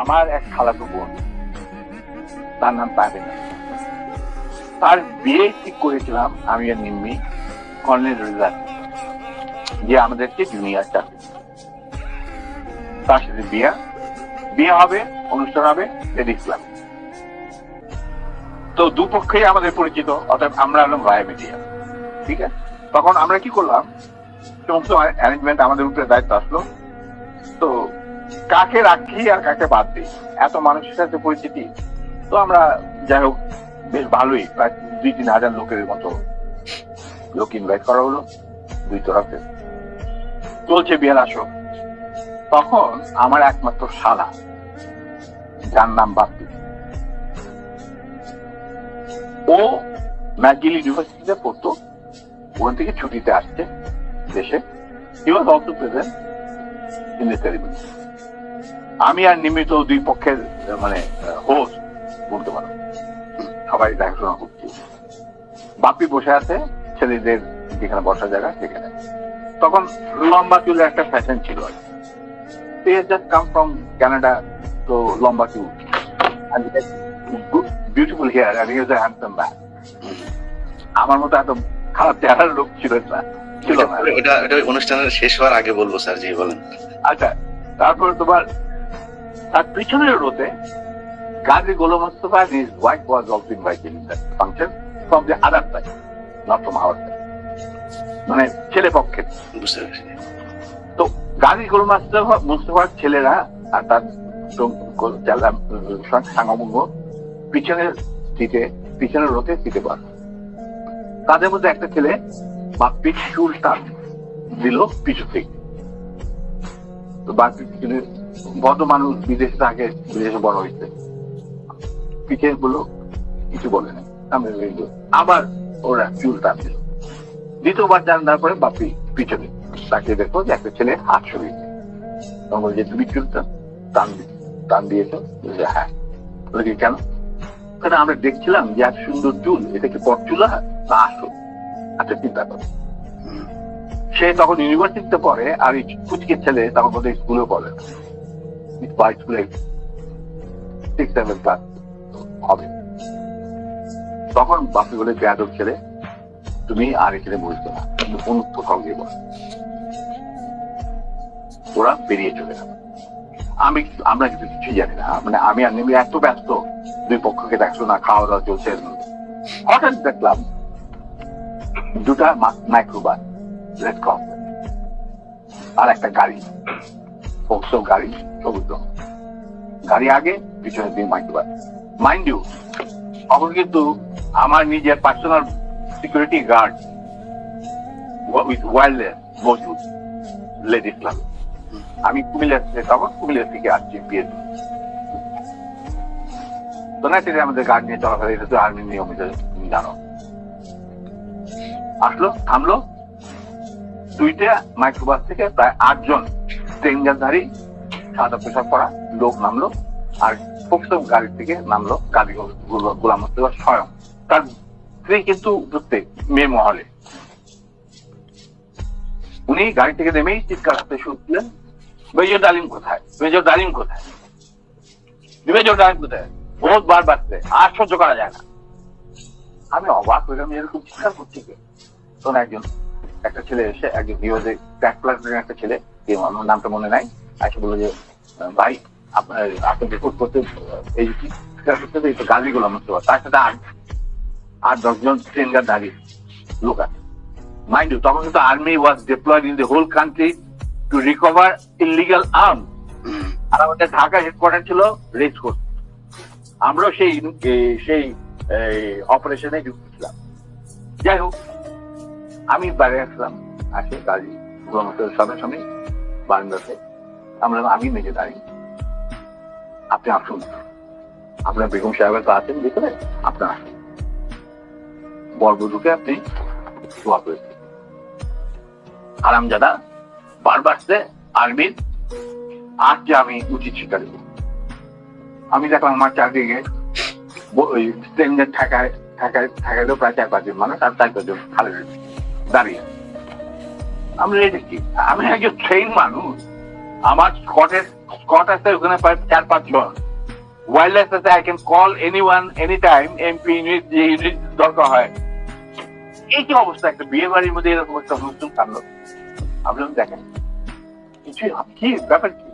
আমার এক খালাতো বোন। তার নাম পাবেনা তার বিয়ে ঠিক করেছিলাম আমি আর নিম্মি কর্নেল রেজাল্ট যে আমাদেরকে জুনিয়র চাকরি তার সাথে বিয়ে। বিয়ে হবে, অনুষ্ঠান হবে দেখলাম তো দুপক্ষেই আমাদের পরিচিত, অর্থাৎ আমরা হলাম ভায়া মিডিয়া ঠিক আছে? তখন আমরা কি করলাম, সমস্ত অ্যারেঞ্জমেন্ট আমাদের উপরে দায়িত্ব আসলো। তো কাকে রাখি আর কাকে বাদ দিই? এত মানুষের সাথে পরিচিতি। তো আমরা যাই হোক, বেশ ভালোই। প্রায় দুই তিন হাজার লোকের মতো লোক ইনভাইট করা হলো দুই তরফে। চলছে বিয়ের আসর। তখন আমার একমাত্র শালা, যার নাম বাপ্পি। ও ম্যাকগিল ইউনিভার্সিটিতে পড়তো। ওখান থেকে ছুটিতে আসছে দেশে। He was also present in the ceremony আমি আর নিমিত দুই পক্ষের মানে হোস্ট বলতে পারো। সবাই দেখাশোনা করছি। বাপি বসে আছে ছেলেদের যেখানে বসার জায়গা সেখানে। তখন লম্বা চুলের একটা ফ্যাশন ছিল। জাস্ট কাম ফ্রম কানাডা তো লম্বা চুল। বিউটিফুল হেয়ার আর ইজ হ্যান্ডসাম ম্যান আমার মতো এত খারাপ চেহারার লোক ছিল না। ছিল না। ওটা ওটা অনুষ্ঠানের শেষ হওয়ার আগে বলব স্যার জি বলেন। আচ্ছা তারপর তোমার তার পিছনের রোতে গাজী গোলাম Mustafa and his wife was also invited in that function from the other side, not from our side. মানে ছেলে পক্ষে। তো গাজী গোলাম মুস্তফা মুস্তফার ছেলেরা আর তার সাঙ্গমঙ্গ পিছনের সিটে পিছনের রোতে সিটে বস। তাদের মধ্যে একটা ছেলে বাপ্পির চুল টান দিল পিছু থেকে। তো বড় মানুষ বিদেশে থাকে, বিদেশে বড় হয়েছে পিছিয়ে বলল, কিছু বলে না আমি আবার ওরা চুল টান দিল দ্বিতীয়বার জানার পরে বাপ্পি পিছনে তাকে দেখো যে একটা ছেলে হাত সরিয়েছে তখন বলছে তুমি চুলটা টান টান দিয়েছ? হ্যাঁ। বলছে কেন? কারণ আমরা দেখছিলাম যে এত সুন্দর চুল, এটা কি পরচুলা? না আসো আচ্ছা চিন্তা করো। সে তখন ইউনিভার্সিটিতে পড়ে, আর এই কুচকে ছেলে তখন বোধহয় স্কুলে পড়ে বা স্কুলে সিক্স সেভেন ক্লাস হবে। তখন বাপি বলে বেয়াদব ছেলে, তুমি আর এখানে বলছো না। তুমি অন্য কোথাও গিয়ে ওরা বেরিয়ে চলে গেল। আমি আমরা কিন্তু কিছু জানি না। মানে আমি আর নেমে এত ব্যস্ত, দুই পক্ষকে দেখছ না খাওয়া দাওয়া চলছে। হঠাৎ দেখলাম দুটা মাইক্রোবাস রেড ক্রস আর একটা গাড়ি। গাড়ি সবুজ। গাড়ি আগে পিছনে দিয়ে মাইক্রোবাস মাইন্ড ইউ, তখন কিন্তু আমার নিজের পার্সোনাল সিকিউরিটি গার্ড উইথ মজুদ আমি তখন থেকে আসছি বিয়ে তো না সেটা আমাদের গার্ড নিয়ে চলাফেরা, এটা তো আর্মির নিয়ম, এটা তুমি জানো। আসলো, থামলো। দুইটা মাইক্রোবাস থেকে প্রায় আটজন ট্রেনজারধারী সাদা পোশাক পরা লোক নামলো আর ফোকসব গাড়ি থেকে নামলো গাড়ি গোলাম স্বয়ং। তার স্ত্রী কিন্তু উপস্থিত মেয়ে মহলে। উনি গাড়ি থেকে নেমেই চিৎকার হাতে শুনছিলেন মেজর ডালিম কোথায়? মেজর ডালিম কোথায়? মেজর ডালিম কোথায়? বহুত বার বাড়ছে, আর সহ্য করা যায় না। আমি অবাক আমি এরকম চিৎকার করছি তখন একজন, একটা ছেলে এসে, একজন প্লাসের একটা ছেলে আমার নামটা মনে নাই। এসে বলল যে, ভাই, আপনার আপনি রিপোর্ট করতে এই করতে এই তো গালি গোলাম মুস্তফা। তার সাথে আট আট দশজন ট্রেনগার দাঁড়িয়ে লোক আছে। মাইন্ড ইউ তখন কিন্তু army was deployed in the whole country to recover illegal arm আর আমাদের ঢাকা হেডকোয়ার্টার ছিল রেস কোর্স আমরাও সেই সেই অপারেশনে যুক্ত ছিলাম। যাই হোক, আমি বাইরে আসলাম, আসে গাড়ি সঙ্গে সঙ্গে। বারান্দাতে আমরা আমি মেজে দাঁড়িয়ে আপনি আসুন। আপনার বেগম সাহেবের তো আছেন, ভিতরে? আপনার আসুন। বরবধূকে আপনি দোয়া করেছেন আরামজাদা বারবার সে আর্মির আজ যে আমি উচিত স্বীকার আমি দেখলাম আমার চারদিকে ওই ট্রেনের ঠেকায় ঠেকায় ঠেকাইলো প্রায় চার পাঁচজন মানুষ, আর চার পাঁচজন খালে দাঁড়িয়ে। আমি রেডি কি আমি একজন ট্রেন মানুষ। আমার স্কটের স্কট আছে ওখানে চার পাঁচ জন। ওয়াইল্ড লাইফ আছে I can call anyone anytime MP unit যে ইউনিট দরকার হয়। এই কি অবস্থা? একটা বিয়ে বাড়ির মধ্যে এরকম একটা অনুষ্ঠান কাণ্ড আপনি দেখেন। কিছুই কি ব্যাপার কি?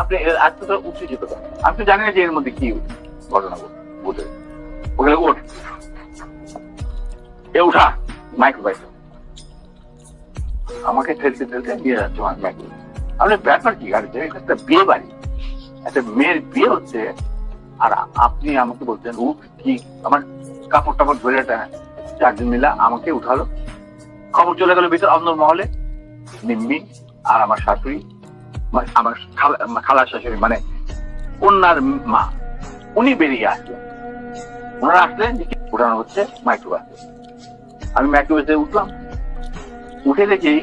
আপনি আজকে তো উঠে যেতে পারেন আমি তো জানি না যে এর মধ্যে কি ঘটনা ঘটে ওখানে ওঠ। এ উঠা। মাইক্রো বাইক আমাকে ঠেলতে ঠেলতে নিয়ে যাচ্ছে আমার মাইক্রো আপনি ব্যাপার কি গাড়িতে এটা একটা বিয়ে বাড়ি। একটা মেয়ের বিয়ে হচ্ছে, আর আপনি আমাকে বলছেন উঠ কি আমার কাপড় টাপড় ধরে একটা চারজন মিলা আমাকে উঠালো? খবর চলে গেল ভিতর অন্য মহলে। নিম্মি আর আমার শাশুড়ি মানে আমার খালা- খালার শাশুড়ি মানে কন্যার মা, উনি বেরিয়ে আসলেন ওনারা আসলেন উঠানো হচ্ছে মাইক্রোবাসে আমি মাইক্রোবাসে উঠলাম। উঠে দেখি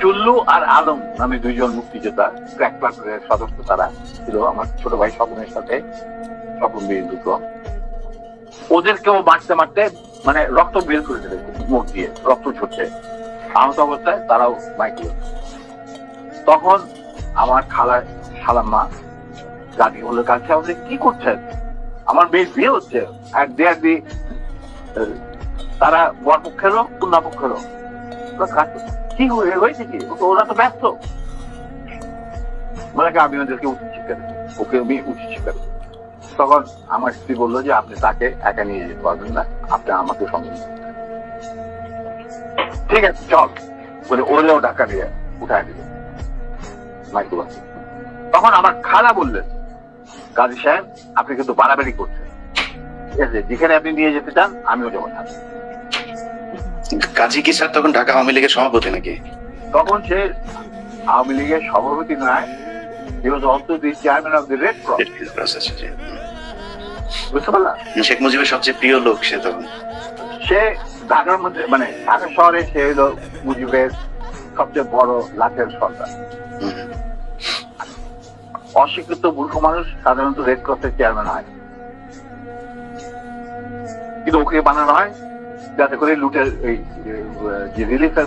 চুল্লু আর আলম নামে দুইজন মুক্তিযোদ্ধা ক্র্যাক ক্লাবের সদস্য তারা ছিল। আমার ছোট ভাই স্বপনের সাথে স্বপন বীর দুটো। ওদেরকেও মারতে মারতে মানে রক্ত বের করে দিলে মুখ দিয়ে, রক্ত ছুটছে আহত অবস্থায় তারাও মাইক্রো তখন আমার খালা মা গাড়ি হলো কাছে আমাদের কি করছেন আমার মেয়ের বিয়ে হচ্ছে। আর দে আর দি তারা বর পক্ষেরও কি হয়েছে কি? ওরা তো ব্যস্ত। বলে আমি ওদেরকে উচিত শিক্ষা ওকে আমি উচিত শিক্ষা তখন আমার স্ত্রী বলল যে, আপনি তাকে একা নিয়ে যেতে পারবেন না। আপনি আমাকে সঙ্গে ঠিক আছে, চল। বলে ওরেও টাকা দিয়ে উঠায় দিল। তখন আমার খালা বললেন, কাজী সাহেব, আপনি কিন্তু বাড়াবাড়ি করছেন। ঠিক আছে, যেখানে আপনি নিয়ে যেতে চান, আমিও যাব না কাজী কি স্যার তখন ঢাকা আওয়ামী লীগের সভাপতি নাকি? তখন সে আওয়ামী লীগের সভাপতি নয় he was also the chairman of the Red Cross বুঝতে পারলাম শেখ মুজিবের সবচেয়ে প্রিয় লোক সে তখন? সে ঢাকার মধ্যে মানে ঢাকা শহরে সে হলো মুজিবের সবচেয়ে বড় লাঠের সর্দার হুম। অশিক্ষিত মূর্খ মানুষ সাধারণত রেড ক্রসের চেয়ারম্যান হয়। কিন্তু ওকে বানানো হয় যাতে করে লুটের এই যে রিলিফের